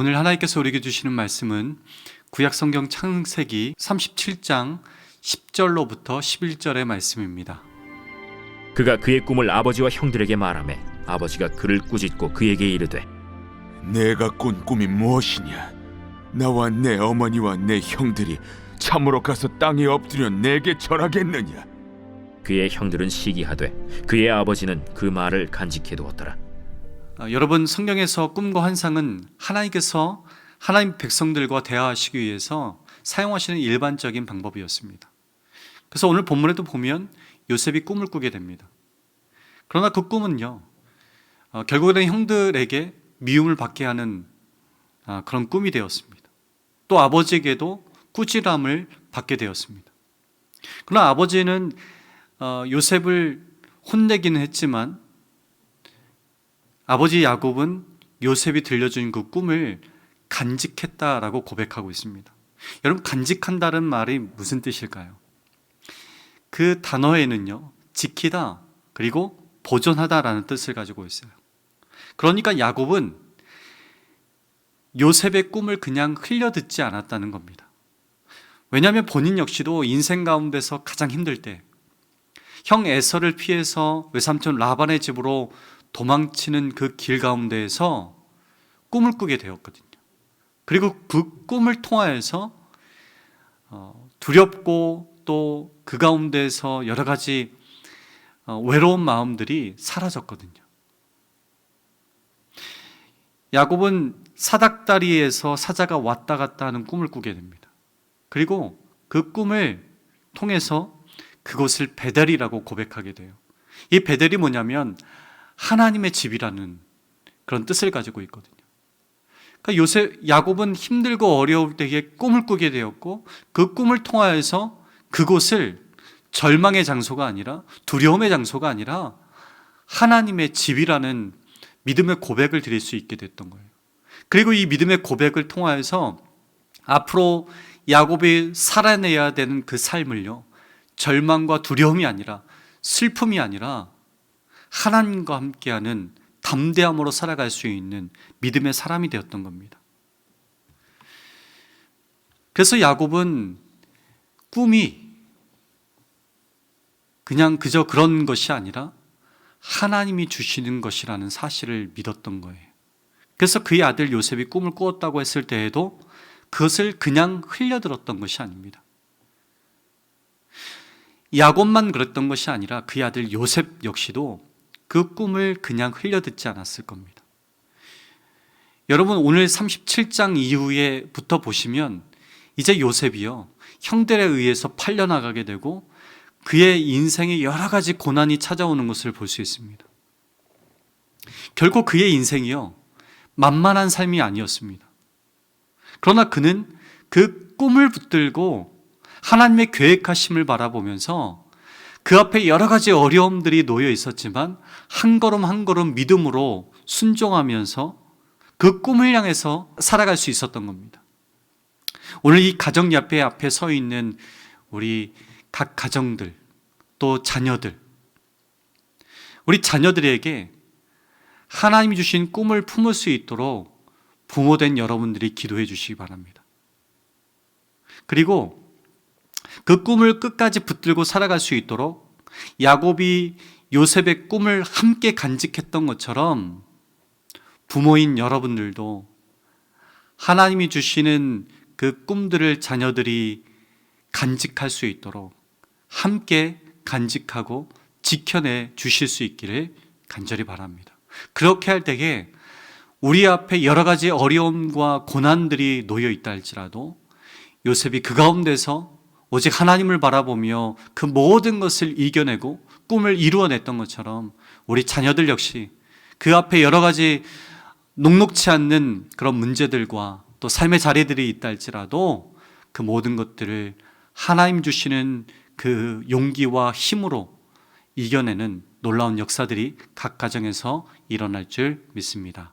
오늘 하나님께서 우리에게 주시는 말씀은 구약 성경 창세기 37장 10절로부터 11절의 말씀입니다. 그가 그의 꿈을 아버지와 형들에게 말하매 아버지가 그를 꾸짖고 그에게 이르되 내가 꾼 꿈이 무엇이냐? 나와 내 어머니와 내 형들이 참으로 가서 땅에 엎드려 내게 절하겠느냐? 그의 형들은 시기하되 그의 아버지는 그 말을 간직해 두었더라 아, 여러분 성경에서 꿈과 환상은 하나님께서 하나님 백성들과 대화하시기 위해서 사용하시는 일반적인 방법이었습니다. 그래서 오늘 본문에도 보면 요셉이 꿈을 꾸게 됩니다. 그러나 그 꿈은요, 어, 결국에는 형들에게 미움을 받게 하는 아, 그런 꿈이 되었습니다. 또 아버지에게도 꾸지람을 받게 되었습니다. 그러나 아버지는 어, 요셉을 혼내기는 했지만 아버지 야곱은 요셉이 들려준 그 꿈을 간직했다라고 고백하고 있습니다. 여러분 간직한다는 말이 무슨 뜻일까요? 그 단어에는요 지키다 그리고 보존하다라는 뜻을 가지고 있어요. 그러니까 야곱은 요셉의 꿈을 그냥 흘려 듣지 않았다는 겁니다. 왜냐하면 본인 역시도 인생 가운데서 가장 힘들 때, 형 에서를 피해서 외삼촌 라반의 집으로 도망치는 그 길 가운데에서 꿈을 꾸게 되었거든요. 그리고 그 꿈을 통하여서 어, 두렵고 또 그 가운데서 여러 가지 어, 외로운 마음들이 사라졌거든요. 야곱은 사닥다리에서 사자가 왔다 갔다 하는 꿈을 꾸게 됩니다. 그리고 그 꿈을 통해서 그곳을 베델이라고 고백하게 돼요. 이 베델이 뭐냐면 하나님의 집이라는 그런 뜻을 가지고 있거든요. 그러니까 요새 야곱은 힘들고 어려울 때에 꿈을 꾸게 되었고 그 꿈을 통하여서 그곳을 절망의 장소가 아니라 두려움의 장소가 아니라 하나님의 집이라는 믿음의 고백을 드릴 수 있게 됐던 거예요. 그리고 이 믿음의 고백을 통하여서 앞으로 야곱이 살아내야 되는 그 삶을요, 절망과 두려움이 아니라 슬픔이 아니라 하나님과 함께하는 담대함으로 살아갈 수 있는 믿음의 사람이 되었던 겁니다. 그래서 야곱은 꿈이 그냥 그저 그런 것이 아니라 하나님이 주시는 것이라는 사실을 믿었던 거예요. 그래서 그의 아들 요셉이 꿈을 꾸었다고 했을 때에도 그것을 그냥 흘려들었던 것이 아닙니다. 야곱만 그랬던 것이 아니라 그의 아들 요셉 역시도 그 꿈을 그냥 흘려듣지 않았을 겁니다. 여러분 오늘 37장 이후에부터 보시면 이제 요셉이요 형들에 의해서 팔려나가게 되고 그의 인생에 여러 가지 고난이 찾아오는 것을 볼 수 있습니다. 결국 그의 인생이요 만만한 삶이 아니었습니다. 그러나 그는 그 꿈을 붙들고 하나님의 계획하심을 바라보면서 그 앞에 여러 가지 어려움들이 놓여 있었지만 한 걸음 한 걸음 믿음으로 순종하면서 그 꿈을 향해서 살아갈 수 있었던 겁니다. 오늘 이 가정 옆에 앞에 서 있는 우리 각 가정들 또 자녀들 우리 자녀들에게 하나님이 주신 꿈을 품을 수 있도록 부모된 여러분들이 기도해 주시기 바랍니다. 그리고 그 꿈을 끝까지 붙들고 살아갈 수 있도록 야곱이 요셉의 꿈을 함께 간직했던 것처럼 부모인 여러분들도 하나님이 주시는 그 꿈들을 자녀들이 간직할 수 있도록 함께 간직하고 지켜내 주실 수 있기를 간절히 바랍니다. 그렇게 할 때에 우리 앞에 여러 가지 어려움과 고난들이 놓여 있다 할지라도 요셉이 그 가운데서 오직 하나님을 바라보며 그 모든 것을 이겨내고 꿈을 이루어냈던 것처럼 우리 자녀들 역시 그 앞에 여러 가지 녹록치 않는 그런 문제들과 또 삶의 자리들이 있다 할지라도 그 모든 것들을 하나님 주시는 그 용기와 힘으로 이겨내는 놀라운 역사들이 각 가정에서 일어날 줄 믿습니다.